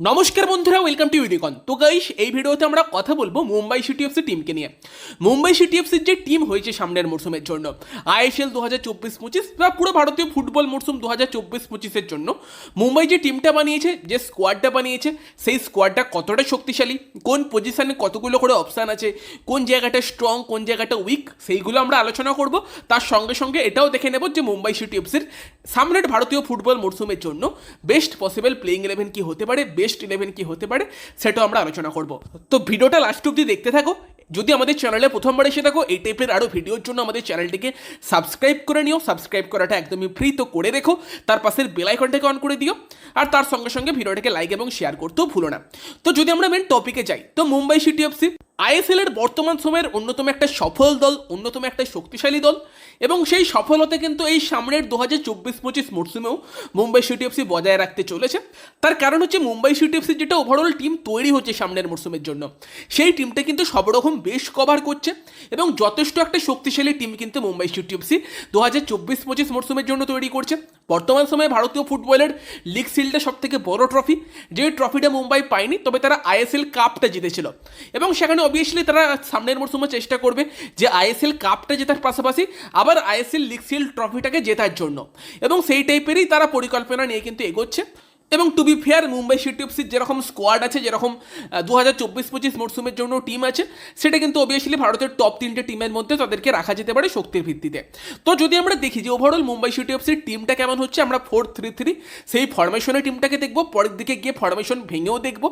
নমস্কার বন্ধুরা welcome to ইউনিকন তো গাইস এই ভিডিওতে আমরা কথা বলব মুম্বাই সিটি এফসি টিমকে নিয়ে। মুম্বাই সিটি এফসির যে টিম হয়েছে সামনের মরসুমের জন্য আইএসএল দু হাজার চব্বিশ পঁচিশ বা পুরো ভারতীয় ফুটবল মরসুম দু হাজার চব্বিশ পঁচিশের জন্য, মুম্বাই যে টিমটা বানিয়েছে, যে স্কোয়াডটা বানিয়েছে, সেই স্কোয়াডটা কতটা শক্তিশালী, কোন পজিশানে কতগুলো করে অপশান আছে, কোন জায়গাটা স্ট্রং কোন জায়গাটা উইক সেইগুলো আমরা আলোচনা করব। তার সঙ্গে সঙ্গে এটাও দেখে নেব যে মুম্বাই সিটি এফসির সামনের ভারতীয় ফুটবল মরসুমের জন্য বেস্ট পসিবল প্লেইং ইলেভেন কি হতে পারে বেস্ট ইলেভেন কি হতে পারে সেটাও আমরা আলোচনা করব। তো ভিডিওটা লাস্ট অব্দি দেখতে থাকো। যদি আমাদের চ্যানেলে প্রথমবার এসে থাকো, এই টাইপের আরও ভিডিওর জন্য আমাদের চ্যানেলটিকে সাবস্ক্রাইব করে নিও। সাবস্ক্রাইব করাটা একদমই ফ্রি তো করে রেখো। তার পাশের বেলাইকনটাকে অন করে দিও। আর তার সঙ্গে সঙ্গে ভিডিওটাকে লাইক এবং শেয়ার করতেও ভুলো না। তো যদি আমরা মেন টপিকে যাই, তো Mumbai city of FC ISL এর বর্তমান সময়ের অন্যতম একটা সফল দল, অন্যতম একটা শক্তিশালী দল এবং সেই সফলতা কিন্তু এই সামনের দু হাজার চব্বিশ পঁচিশ মরশুমেও মুম্বাই সিটি এফসি বজায় রাখতে চলেছে। তার কারণ হচ্ছে মুম্বাই সিটি এফসি যেটা ওভারঅল টিম তৈরি হচ্ছে সামনের মরশুমের জন্য। সেই টিমটা কিন্তু সব রকম বেশ কভার করছে এবং যথেষ্ট একটা শক্তিশালী টিম কিন্তু মুম্বাই সিটি এফসি দু হাজার চব্বিশ পঁচিশ মরশুমের জন্য তৈরি করছে। বর্তমান সময়ে ভারতীয় ফুটবলের লিগ সিলটা সব থেকে বড় ট্রফি যে ট্রফিটা মুম্বাই পায়নি, তবে তারা আইএসএল কাপটা জিতেছিল। এবং সেখানে অবভিয়াসলি তারা সামনের মরশুমে চেষ্টা করবে যে আইএসএল কাপটা জেতার পাশাপাশি আবার আইএসএল লিগ সিল ট্রফিটাকে জেতার জন্য। এবং সেই টাইপেরই তারা পরিকল্পনা নিয়ে কিন্তু এগোচ্ছে। এবং to be fair Mumbai city এফসির যেরকম স্কোয়াড আছে, যেরকম দু হাজার চব্বিশ পঁচিশ মরসুমের জন্য টিম আছে, সেটা কিন্তু অবভিয়াসলি ভারতের টপ তিনটে টিমের মধ্যে তাদেরকে রাখা যেতে পারে শক্তির ভিত্তিতে। তো যদি আমরা দেখি যে ওভারঅল মুম্বাই সিটি এফসির টিমটা কেমন হচ্ছে, আমরা ফোর থ্রি থ্রি সেই ফরমেশনের টিমটাকে দেখব, পরের দিকে গিয়ে ফরমেশন ভেঙেও দেখব,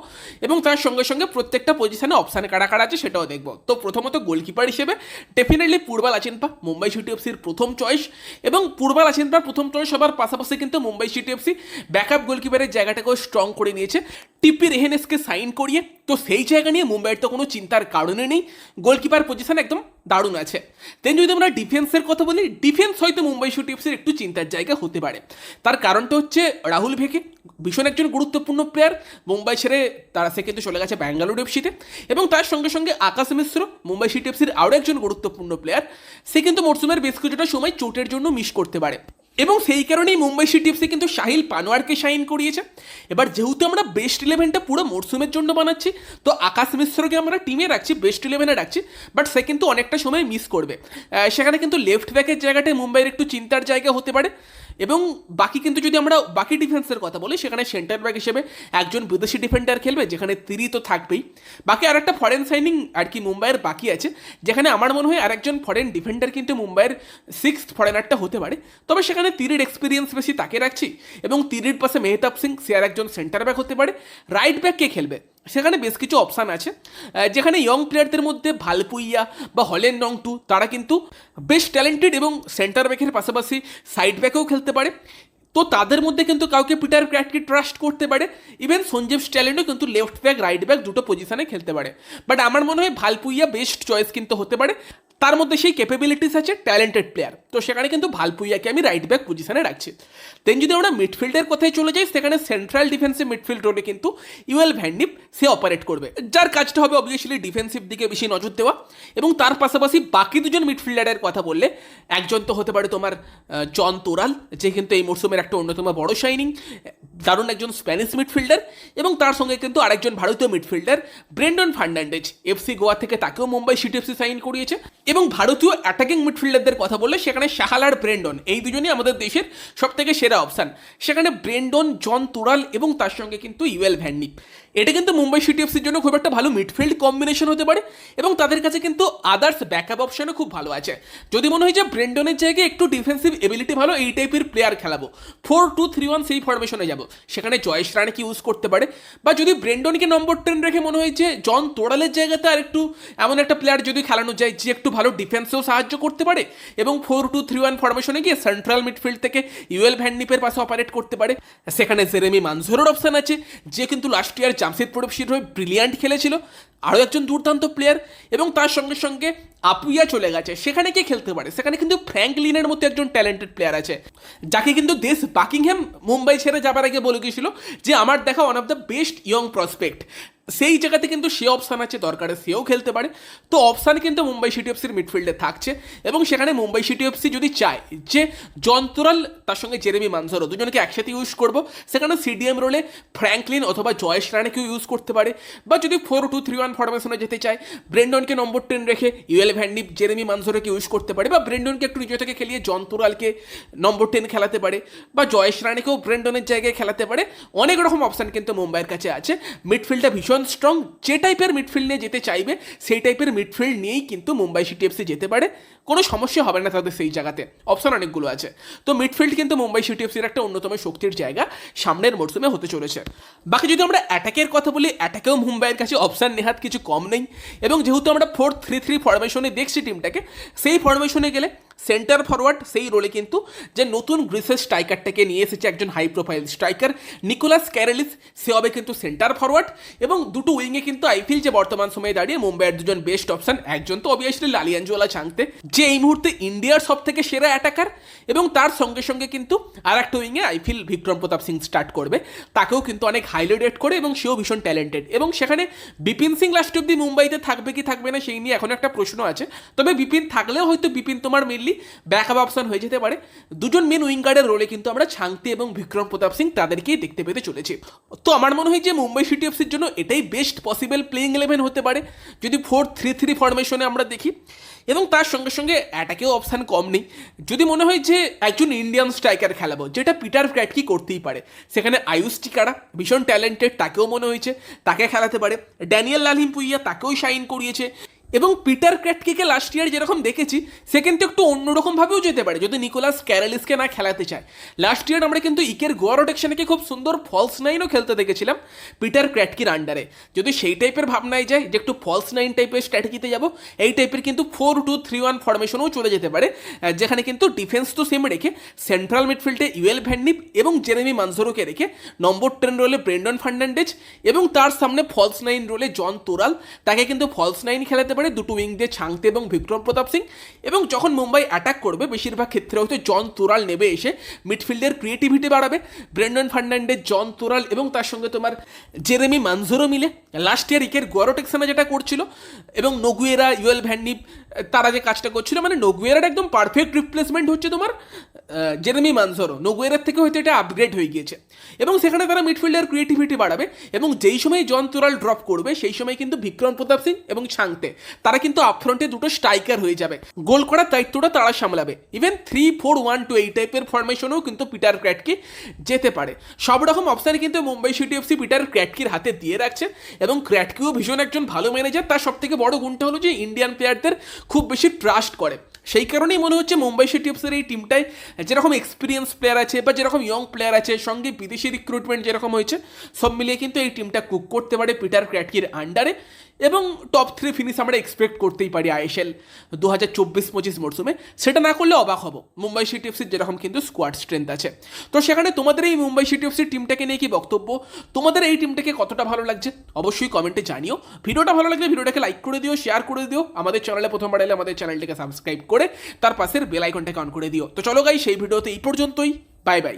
এবং তার সঙ্গে সঙ্গে প্রত্যেকটা পজিশনে অপশানে কারা কারা আছে সেটাও দেখব। তো প্রথমত গোলকিপার হিসেবে ডেফিনেটলি পূর্বাল আচিনপা মুম্বাই সিটি এফসির প্রথম চয়েস এবং পূর্বাল আচিনপার প্রথম চয়েস হবার পাশাপাশি কিন্তু মুম্বাই সিটি এফসি ব্যাকআপ গোলকিপারের জায়গাটাকেও স্ট্রং করে নিয়েছে। টিপি রেহেনেসকে সাইন করিয়ে, তো সেই জায়গা নিয়ে মুম্বাইয়ের তো কোনো চিন্তার কারণে নেই। গোলকিপার পজিশন একদম দারুণ আছে। দেন যদি আমরা ডিফেন্সের কথা বলি ডিফেন্স হয়তো মুম্বাই সিটি এফসির একটু চিন্তার জায়গা হতে পারে। তার কারণটা হচ্ছে রাহুল ভেকে, ভীষণ একজন গুরুত্বপূর্ণ প্লেয়ার মুম্বাই ছেড়ে তারা সে কিন্তু চলে গেছে ব্যাঙ্গালোর এফসিতে এবং তার সঙ্গে সঙ্গে আকাশ মিশ্র, মুম্বাই সিটি এফসির আরও একজন গুরুত্বপূর্ণ প্লেয়ার সে কিন্তু মরসুমের বেশ কিছুটা সময় চোটের জন্য মিস করতে পারে। এবং সেই কারণেই মুম্বাই সিটি এফসি কিন্তু শাহিল পানোয়ারকে সাইন করিয়েছে। এবার যেহেতু আমরা বেস্ট ইলেভেনটা পুরো মরসুমের জন্য বানাচ্ছি, তো আকাশ মিশ্রকে আমরা টিমে রাখছি বেস্ট ইলেভেনে রাখছি বাট সে কিন্তু অনেকটা সময় মিস করবে। সেখানে কিন্তু লেফট ব্যাকের জায়গাটা মুম্বাইয়ের একটু চিন্তার জায়গা হতে পারে। এবং বাকি কিন্তু যদি আমরা বাকি ডিফেন্সের কথা বলি, সেখানে সেন্টার ব্যাক হিসেবে একজন বিদেশি ডিফেন্ডার খেলবে, যেখানে তিরি তো থাকবেই। বাকি আর একটা ফরেন সাইনিং আর কি মুম্বাইয়ের বাকি আছে, যেখানে আমার মনে হয় আরেকজন ফরেন ডিফেন্ডার কিন্তু মুম্বাইয়ের সিক্স ফরেনারটা হতে পারে। তবে সেখানে তিরির এক্সপিরিয়েন্স বেশি তাকে রাখছি এবং তিরির পাশে মেহতাব সিং, সে আর একজন সেন্টার ব্যাক হতে পারে। রাইট ব্যাক কে খেলবে? সেখানে বেশ কিছু অপশান আছে। যেখানে ইয়ং প্লেয়ারদের মধ্যে ভালপুইয়া বা হলেন রং টু, তারা কিন্তু বেশ ট্যালেন্টেড এবং সেন্টার ব্যাকের পাশাপাশি সাইড ব্যাকেও খেলতে পারে। তো তাদের মধ্যে কিন্তু কাউকে পিটার ক্র্যাটকে ট্রাস্ট করতে পারে। ইভেন সঞ্জীব স্ট্যালেন্ডও কিন্তু লেফট ব্যাক রাইট ব্যাক দুটো পজিশনে খেলতে পারে। বাট আমার মনে হয় ভালপুইয়া বেস্ট চয়েস কিন্তু হতে পারে। তার মধ্যে সেই ক্যাপেবিলিটিস আছে ট্যালেন্টেড প্লেয়ার তো সেখানে কিন্তু ভালপুইয়াকে আমি রাইট ব্যাক পজিশনে রাখছি। দেন যদি আমরা মিডফিল্ডের কথায় চলে যাই, সেখানে সেন্ট্রাল ডিফেন্সিভ মিডফিল্ড রোডে কিন্তু ইউএল ভ্যান্ডিপ সে অপারেট করবে। যার কাজটা হবে অবভিয়াসলি ডিফেন্সিভ দিকে বেশি নজর দেওয়া এবং তার পাশাপাশি বাকি দুজন মিডফিল্ডারের কথা বললে, একজন তো হতে পারে তোমার জন তোরাল, যে কিন্তু এই মরশুমের একটা অন্যতম বড় শাইনিং দারুণ একজন স্প্যানিশ মিডফিল্ডার এবং তার সঙ্গে কিন্তু আরেকজন ভারতীয় মিডফিল্ডার, ব্রেন্ডন ফার্নান্ডেজ, এফসি গোয়া থেকে তাকেও মুম্বাই সিটি এফসি সাইন করিয়েছে এবং ভারতীয় অ্যাটাকিং মিডফিল্ডারদের কথা বললে সেখানে শাহাল আর ব্রেন্ডন, এই দুজনই আমাদের দেশের সব থেকে সেরা অপশান সেখানে ব্রেন্ডন, জন তুরাল এবং তার সঙ্গে কিন্তু ইউএল ভ্যান্ডিপ এটা কিন্তু মুম্বাই সিটি এফসির জন্য খুব একটা ভালো মিডফিল্ড কম্বিনেশন হতে পারে এবং তাদের কাছে কিন্তু আদার্স ব্যাকআপ অপশনও খুব ভালো আছে। যদি মনে হয় যে ব্রেন্ডনের জায়গায় একটু ডিফেন্সিভ এবিলিটি ভালো, এই টাইপের প্লেয়ার খেলাবো। ফোর টু থ্রি ওয়ান সেই ফরমেশনে যাব। সেখানে জয়েশ রানাকে ইউজ করতে পারে। বা যদি ব্রেন্ডনকে নম্বর টেন রেখে মনে হয় যে, জন তোড়ালের জায়গাতে আর একটু এমন একটা প্লেয়ার যদি খেলানো যায়, যে একটু ভালো ডিফেন্সেও সাহায্য করতে পারে এবং ফোর টু থ্রি ওয়ান ফরমেশনে গিয়ে সেন্ট্রাল মিডফিল্ড থেকে ইউএল ভ্যান্ডিপের পাশে অপারেট করতে পারে। সেখানে জেরেমি মানজোরের অপশান আছে, যে কিন্তু লাস্ট ইয়ার জামশেদপুর এফসির হয়ে ব্রিলিয়ান্ট খেলেছিল। আরও একজন দুর্দান্ত প্লেয়ার এবং তার সঙ্গে সঙ্গে আপুইয়া চলে গেছে। সেখানে কে খেলতে পারে। সেখানে কিন্তু ফ্র্যাঙ্কলিনের মতো একজন ট্যালেন্টেড প্লেয়ার আছে। যাকে কিন্তু দেশ বাকিংহ্যাম মুম্বাই ছেড়ে যাবার আগে বলে গিয়েছিল যে, আমার দেখা one of the best young prospect সেই জায়গাতে কিন্তু সে অপশান আছে, দরকারে সেও খেলতে পারে। তো অপশান কিন্তু মুম্বাই সিটি এফসির মিডফিল্ডে থাকছে এবং সেখানে মুম্বাই সিটি এফসি যদি চায় যে যন্ত্রাল, তার সঙ্গে জেরেমি মানসারো দুজনকে একসাথে ইউজ করব, সেখানে সিডিএম রোলে ফ্র্যাঙ্কলিন অথবা জয়েশ রানাকেও ইউজ করতে পারে বা যদি ফোর টু থ্রি ওয়ান ফরমেশনে যেতে চায় ব্রেন্ডনকে নম্বর টেন রেখে ইউএল ভ্যান্ডিপ জেরেমি মানসারোকে ইউজ করতে পারে বা ব্রেন্ডনকে একটু নিজে থেকে খেলিয়ে যন্ত্রালকে নম্বর টেন খেলাতে পারে বা জয়েশ রানাকেও ব্রেন্ডনের জায়গায় খেলাতে পারে। অনেক রকম অপশান কিন্তু মুম্বাইয়ের কাছে আছে। মিডফিল্ডটা ভীষণ স্ট্রং যে টাইপের মিডফিল্ড নিয়ে যেতে চাইবে, সেই টাইপের মিডফিল্ড নিয়েই কিন্তু মুম্বাই সিটি এফসি যেতে পারে। কোনো সমস্যা হবে না তাদের সেই জায়গাতে। অপশন অনেকগুলো আছে। তো মিডফিল্ড কিন্তু মুম্বাই সিটি এফসির একটা অন্যতম শক্তির জায়গা। সামনের মরশুমে হতে চলেছে। বাকি যদি আমরা অ্যাটাকের কথা বলি অ্যাটাকেও মুম্বাইয়ের কাছে অপশান নেহাত কিছু কম নেই। এবং যেহেতু আমরা ফোর থ্রি থ্রি ফরমেশনে দেখছি টিমটাকে সেই ফরমেশনে গেলে সেন্টার ফরওয়ার্ড সেই রোলে কিন্তু যে নতুন গ্রিসের স্ট্রাইকারটাকে নিয়ে এসেছে একজন high profile striker Nicolas Karelis সে হবে কিন্তু সেন্টার ফরওয়ার্ড এবং দুটো উইংয়ে কিন্তু আইফিল যে বর্তমান সময়ে দাঁড়িয়ে মুম্বাইয়ের দুজন বেস্ট অপশন একজন তো অবভিয়াসলি লালিয়াঞ্জোলা চাংতে যে এই মুহূর্তে ইন্ডিয়ার সব থেকে সেরা অ্যাটাকার এবং তার সঙ্গে সঙ্গে কিন্তু আর একটা উইংয়ে আইফিল বিক্রম প্রতাপ সিং স্টার্ট করবে, তাকেও কিন্তু অনেক হাইলি রেট করে এবং সেও ভীষণ ট্যালেন্টেড এবং সেখানে বিপিন সিং লাস্ট অব্দি মুম্বাইতে থাকবে কি থাকবে না সেই নিয়ে এখন একটা প্রশ্ন আছে, তবে বিপিন থাকলেও হয়তো বিপিন তোমার মেনলি ব্যাকআপ অপশন হয়ে যেতে পারে। দুজন মেন উইঙ্গারের রোলে কিন্তু আমরা ছাংতে এবং বিক্রম প্রতাপ সিং তাদেরকেই দেখতে পেতে চলেছি। তো আমার মনে হয় যে মুম্বাই সিটি এফসির জন্য এটাই বেস্ট পসিবল প্লেইং ইলেভেন হতে পারে। যদি ফোর থ্রি থ্রি ফরমেশনে আমরা দেখি, এবং তার সঙ্গে সঙ্গে অ্যাটাকেও অপশান কম নেই। যদি মনে হয় যে একজন ইন্ডিয়ান স্ট্রাইকার খেলাবো, যেটা পিটার ক্র্যাটকি করতেই পারে। সেখানে আয়ুষ টিকারা, ভীষণ ট্যালেন্টেড তাকেও মনে হয়েছে, তাকে খেলাতে পারে। ড্যানিয়েল লালহিম পুইয়া তাকেও শাইন করিয়েছে। এবং পিটার ক্র্যাটকিকে লাস্ট ইয়ার যেরকম দেখেছি, সে কিন্তু একটু অন্যরকমভাবেও যেতে পারে, যদি নিকোলাস ক্যারালিসকে না খেলাতে চায়। লাস্ট ইয়ার আমরা কিন্তু ইকের গোয়া রোটেকশনকে খুব সুন্দর ফলস নাইনও খেলতে দেখেছিলাম পিটার ক্র্যাটকির আন্ডারে যদি সেই টাইপের ভাবনায় যায় যে একটু ফলস নাইন টাইপের স্ট্র্যাটেজিতে যাব, এই টাইপের কিন্তু ফোর টু থ্রি ওয়ান ফরমেশনেও চলে যেতে পারে যেখানে কিন্তু ডিফেন্স তো সেম রেখে সেন্ট্রাল মিডফিল্ডে ইউএল ভ্যান্ডিপ এবং জেরেমি মানজোরোকে রেখে নম্বর টেন রোলে ব্রেন্ডন ফার্নান্ডেজ এবং তার সামনে ফলস নাইন রোলে জন তোরাল তাকে কিন্তু ফলস নাইন খেলাতে পারে দুটো উইং দিয়ে ছাংতে এবং বিক্রম প্রতাপ সিং। এবং যখন মুম্বাই অ্যাটাক করবে, বেশিরভাগ ক্ষেত্রে হয়তো জন তোরাল নেবে এসে মিডফিল্ডের ক্রিয়েটিভিটি বাড়াবে। ব্রেন্ডন ফার্নান্ডেজ, জন তোরাল এবং তার সঙ্গে তোমার জেরেমি মানজোরো মিলে। লাস্ট ইয়ার ইকের গোয়ারোটেক্সানা যেটা করছিল, এবং নগুয়েরা ইউএল ভ্যান্ডিপ তারা যে কাজটা করছিল মানে নগুয়েরার একদম পারফেক্ট রিপ্লেসমেন্ট হচ্ছে তোমার জেরেমি মানজোরো নগুয়েরার থেকে হয়তো এটা আপগ্রেড হয়ে গিয়েছে। এবং সেখানে তারা মিডফিল্ডের ক্রিয়েটিভিটি বাড়াবে এবং যেই সময় জন তোরাল ড্রপ করবে, সেই সময় কিন্তু বিক্রম প্রতাপ সিং এবং ছাংতে তারা কিন্তু আপফ্রন্টে দুটো স্ট্রাইকার হয়ে যাবে। গোল করার দায়িত্বটা তারা সামলাবে। Even three four one two এই টাইপের ফরমেশনেও কিন্তু পিটার ক্র্যাটকি যেতে পারে। সব রকম অপশানে কিন্তু মুম্বাই সিটি এফসি পিটার ক্র্যাটকির হাতে দিয়ে রাখছে এবং ক্র্যাটকিও ভীষণ একজন ভালো ম্যানেজার তার সব থেকে বড় গুণটা হলো যে ইন্ডিয়ান প্লেয়ারদের খুব বেশি ট্রাস্ট করে। সেই কারণেই মনে হচ্ছে মুম্বাই সিটি এফসির এই টিমটায় যেরকম এক্সপিরিয়েন্স প্লেয়ার আছে বা যেরকম ইয়ং প্লেয়ার আছে, সঙ্গে বিদেশি রিক্রুটমেন্ট যেরকম হয়েছে, সব মিলিয়ে কিন্তু এই টিমটা কুক করতে পারে পিটার ক্র্যাটকির আন্ডারে এবং টপ থ্রি ফিনিশ আমরা এক্সপেক্ট করতেই পারি আইএসএল দু হাজার চব্বিশ পঁচিশ মরশুমে সেটা না করলে অবাক হব। মুম্বাই সিটি এফসির যেরকম কিন্তু স্কোয়াড স্ট্রেংথ আছে। তো সেখানে তোমাদের এই মুম্বাই সিটি এফসির টিমটাকে নিয়ে কি বক্তব্য? তোমাদের এই টিমটাকে কতটা ভালো লাগছে? অবশ্যই কমেন্টে জানিও। ভিডিওটা ভালো লাগলে ভিডিওটাকে লাইক করে দিও শেয়ার করে দিও, আমাদের চ্যানেলে প্রথমবার এলে আমাদের চ্যানেলটিকে সাবস্ক্রাইব করে তার পাশের বেল আইকনটাকে অন করে দিও। তো চলো গাই সেই ভিডিওতে এই পর্যন্তই। Bye bye